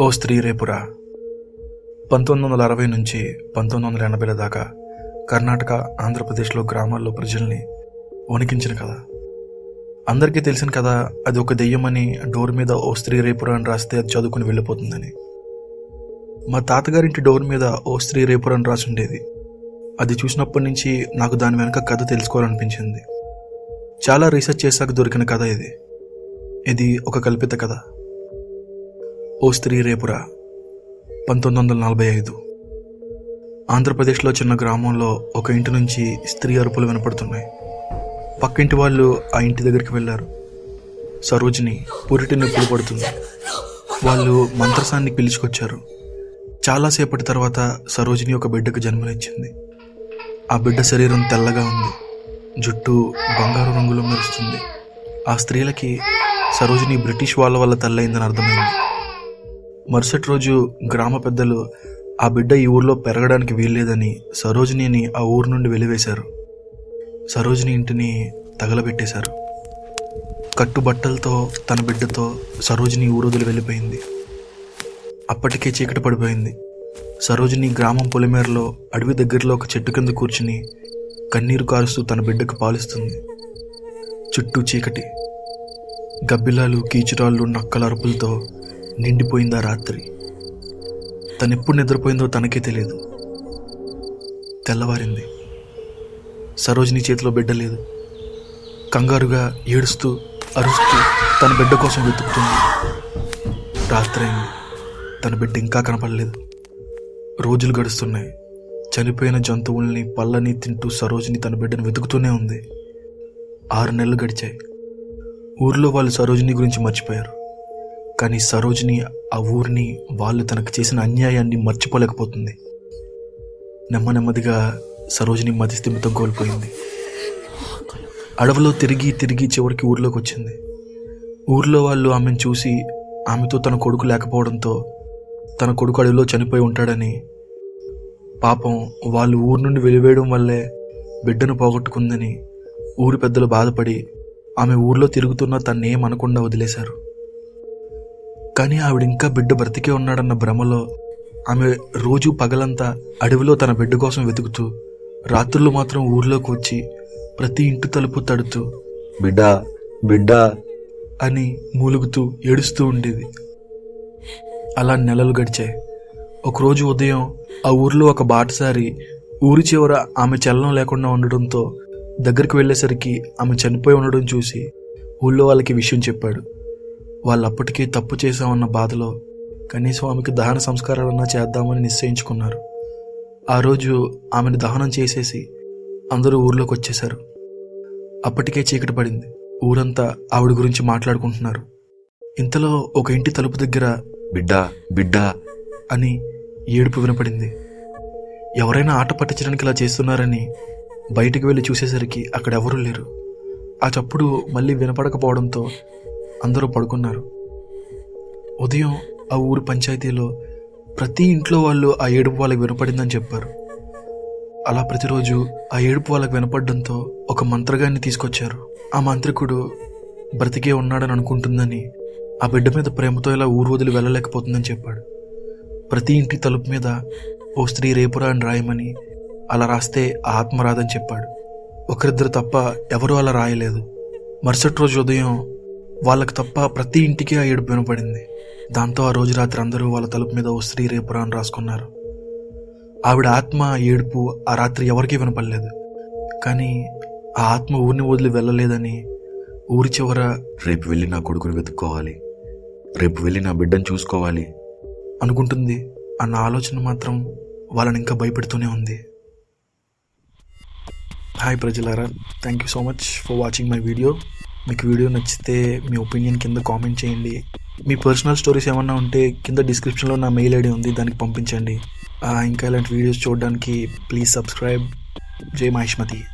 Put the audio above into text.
ఓ స్త్రీ రేపురా పంతొమ్మిది వందల అరవై నుంచి పంతొమ్మిది వందల ఎనభైల దాకా కర్ణాటక ఆంధ్రప్రదేశ్లో గ్రామాల్లో ప్రజల్ని వణికించిన కథ. అందరికీ తెలిసిన కదా అది ఒక దెయ్యమని డోర్ మీద ఓ స్త్రీ రేపురా అని రాస్తే అది చదువుకుని వెళ్ళిపోతుందని. మా తాతగారింటి డోర్ మీద ఓ స్త్రీ రేపురా అని రాసి ఉండేది. అది చూసినప్పటి నుంచి నాకు దాని వెనక కథ తెలుసుకోవాలనిపించింది. చాలా రీసెర్చ్ చేశాక దొరికిన కథ ఇది. ఇది ఒక కల్పిత కథ. ఓ స్త్రీ రేపురా. పంతొమ్మిది వందల నలభై ఐదు. ఆంధ్రప్రదేశ్లో చిన్న గ్రామంలో ఒక ఇంటి నుంచి స్త్రీ అరుపులు వినపడుతున్నాయి. పక్కింటి వాళ్ళు ఆ ఇంటి దగ్గరికి వెళ్ళారు. సరోజిని పురిటి నొప్పులు పడుతుంది. వాళ్ళు మంత్రసాన్ని పిలుచుకొచ్చారు. చాలాసేపటి తర్వాత సరోజిని ఒక బిడ్డకు జన్మనిచ్చింది. ఆ బిడ్డ శరీరం తెల్లగా ఉంది. జుట్టు బంగారు రంగులో మెరుస్తుంది. ఆ స్త్రీలకి సరోజిని బ్రిటిష్ వాళ్ళ వల్ల తల్లయిందని అర్థమైంది. మరుసటి రోజు గ్రామ పెద్దలు ఆ బిడ్డ ఈ ఊర్లో పెరగడానికి వీల్లేదని సరోజినిని ఆ ఊరు నుండి వెలివేశారు. సరోజిని ఇంటిని తగలబెట్టేశారు. కట్టుబట్టలతో తన బిడ్డతో సరోజిని ఊరొదిలి వెళ్ళిపోయింది. అప్పటికే చీకటి పడిపోయింది. సరోజిని గ్రామం పొలిమేరలో అడవి దగ్గరలో ఒక చెట్టు కింద కూర్చుని కన్నీరు కారుస్తూ తన బిడ్డకు పాలిస్తుంది. చుట్టూ చీకటి. గబ్బిలాలు కీచురాళ్ళు నక్కల అరుపులతో నిండిపోయిందా రాత్రి? తనెప్పుడు నిద్రపోయిందో తనకే తెలియదు. తెల్లవారింది. సరోజిని చేతిలో బిడ్డ లేదు. కంగారుగా ఏడుస్తూ అరుస్తూ తన బిడ్డ కోసం వెతుకుతుంది. రాత్రి అయింది తన బిడ్డ ఇంకా కనపడలేదు. రోజులు గడుస్తున్నాయి. చనిపోయిన జంతువుల్ని పళ్ళని తింటూ సరోజిని తన బిడ్డను వెతుకుతూనే ఉంది. ఆరు నెలలు గడిచాయి. ఊర్లో వాళ్ళు సరోజిని గురించి మర్చిపోయారు. కానీ సరోజిని ఆ ఊరిని వాళ్ళు తనకు చేసిన అన్యాయాన్ని మర్చిపోలేకపోతుంది. నెమ్మ నెమ్మదిగా సరోజిని మతిస్థిమితం కోల్పోయింది. అడవిలో తిరిగి తిరిగి చివరికి ఊర్లోకి వచ్చింది. ఊర్లో వాళ్ళు ఆమెను చూసి ఆమెతో తన కొడుకు లేకపోవడంతో తన కొడుకు అడవిలో చనిపోయి ఉంటాడని పాపం వాళ్ళు ఊరు నుండి వెలివేయడం వల్లే బిడ్డను పోగొట్టుకుందని ఊరి పెద్దలు బాధపడి ఆమె ఊర్లో తిరుగుతున్న తన్నేం అనకుండా వదిలేశారు. కానీ ఆవిడ ఇంకా బిడ్డ బ్రతికే ఉన్నాడన్న భ్రమలో ఆమె రోజు పగలంతా అడవిలో తన బిడ్డ కోసం వెతుకుతూ రాత్రులు మాత్రం ఊర్లోకి వచ్చి ప్రతి ఇంటి తలుపు తడుతూ బిడ్డ బిడ్డ అని మూలుగుతూ ఏడుస్తూ ఉండేది. అలా నెలలు గడిచాయి. ఒకరోజు ఉదయం ఆ ఊర్లో ఒక బాటసారి ఊరి చివర ఆమె చలనం లేకుండా ఉండడంతో దగ్గరికి వెళ్ళేసరికి ఆమె చనిపోయి ఉండడం చూసి ఊళ్ళో వాళ్ళకి విషయం చెప్పాడు. వాళ్ళు అప్పటికే తప్పు చేశామన్న బాధలో కనీసం ఆమెకు దహన సంస్కారాలన్నా చేద్దామని నిశ్చయించుకున్నారు. ఆ రోజు ఆమెను దహనం చేసేసి అందరూ ఊర్లోకి వచ్చేశారు. అప్పటికే చీకటి పడింది. ఊరంతా ఆవిడ గురించి మాట్లాడుకుంటున్నారు. ఇంతలో ఒక ఇంటి తలుపు దగ్గర బిడ్డ బిడ్డ అని ఏడుపు వినపడింది. ఎవరైనా ఆట పట్టించడానికి ఇలా చేస్తున్నారని బయటికి వెళ్ళి చూసేసరికి అక్కడ ఎవరూ లేరు. ఆ చప్పుడు మళ్ళీ వినపడకపోవడంతో అందరూ పడుకున్నారు. ఉదయం ఆ ఊరు పంచాయతీలో ప్రతి ఇంట్లో వాళ్ళు ఆ ఏడుపు వాళ్ళకి వినపడిందని చెప్పారు. అలా ప్రతిరోజు ఆ ఏడుపు వాళ్ళకి వినపడడంతో ఒక మంత్రగాన్ని తీసుకొచ్చారు. ఆ మంత్రికుడు బ్రతికే ఉన్నాడని అనుకుంటుందని ఆ బిడ్డ మీద ప్రేమతో ఇలా ఊరు వదిలి వెళ్ళలేకపోతుందని చెప్పాడు. ప్రతి ఇంటి తలుపు మీద ఓ స్త్రీ రేపురా అని రాయమని అలా రాస్తే ఆ ఆత్మ రాదని చెప్పాడు. ఒకరిద్దరు తప్ప ఎవరూ అలా రాయలేదు. మరుసటి రోజు ఉదయం వాళ్ళకి తప్ప ప్రతి ఇంటికి ఆ ఏడుపు వినపడింది. దాంతో ఆ రోజు రాత్రి అందరూ వాళ్ళ తలుపు మీద ఓ స్త్రీ రేపురా అని రాసుకున్నారు. ఆవిడ ఆత్మ ఏడుపు ఆ రాత్రి ఎవరికీ వినపడలేదు. కానీ ఆ ఆత్మ ఊరిని వదిలి వెళ్ళలేదని ఊరి చివర రేపు వెళ్ళి నా కొడుకుని వెతుక్కోవాలి. రేపు వెళ్ళి నా బిడ్డను చూసుకోవాలి అనుకుంటుంది అన్న ఆలోచన మాత్రం వాళ్ళని ఇంకా భయపెడుతూనే ఉంది. హాయ్ ప్రజలారా thank you so much for watching my video మీకు వీడియో నచ్చితే మీ ఒపీనియన్ కింద కామెంట్ చేయండి. మీ పర్సనల్ స్టోరీస్ ఏమన్నా ఉంటే కింద డిస్క్రిప్షన్లో నా మెయిల్ ఐడి ఉంది దానికి పంపించండి. ఇంకా ఇలాంటి వీడియోస్ చూడడానికి ప్లీజ్ సబ్స్క్రైబ్. జై మహిష్మతి